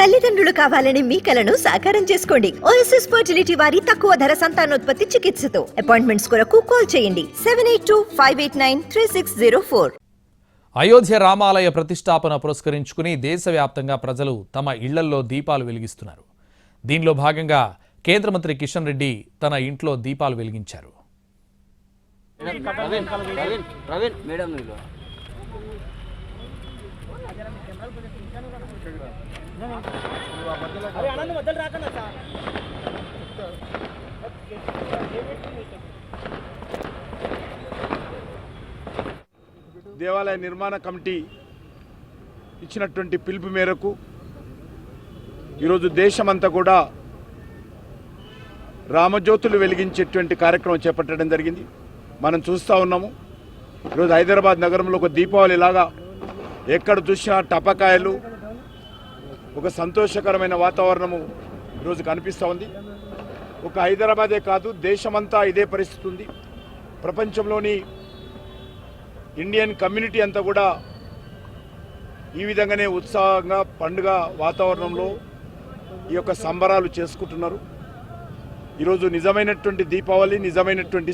తల్లిదండ్రులు కావాలని మీ కలను సాకారం చేసుకోండి. ఓఎస్ఎస్ ఫర్టిలిటీ వారి తక్కువ ధర సంతానోత్పత్తి చికిత్సతో. అపాయింట్మెంట్స్ కొరకు కాల్ చేయండి. Seven eight two five eight nine three six zero four Ayodhya రామాలయ ప్రతిష్టాపన పురస్కరించుకుని దేశవ్యాప్తంగా ప్రజలు తమ ఇళ్ళల్లో దీపాలు వెలిగిస్తున్నారు. దీనిలో భాగంగా కేంద్ర మంత్రి కిషన్ రెడ్డి తన ఇంట్లో దీపాలు వెలిగించారు. ప్రవీణ్ దేవాలయ నిర్మాణ కమిటీ ఇచ్చినటువంటి పిలుపు మేరకు ఈరోజు దేశమంతా కూడా రామజ్యోతులు వెలిగించేటువంటి కార్యక్రమం చేపట్టడం జరిగింది. మనం చూస్తూ ఉన్నాము. ఈరోజు హైదరాబాద్ నగరంలో ఒక దీపావళి లాగా ఎక్కడ చూసినా టపకాయలు ఒక సంతోషకరమైన వాతావరణము ఈరోజు కనిపిస్తూ ఉంది. ఒక హైదరాబాదే కాదు దేశమంతా ఇదే పరిస్థితి ఉంది. ప్రపంచంలోని ఇండియన్ కమ్యూనిటీ అంతా కూడా ఈ విధంగానే ఉత్సాహంగా పండుగ వాతావరణంలో ఈ యొక్క సంబరాలు చేసుకుంటున్నారు. ఈరోజు నిజమైనటువంటి దీపావళి నిజమైనటువంటి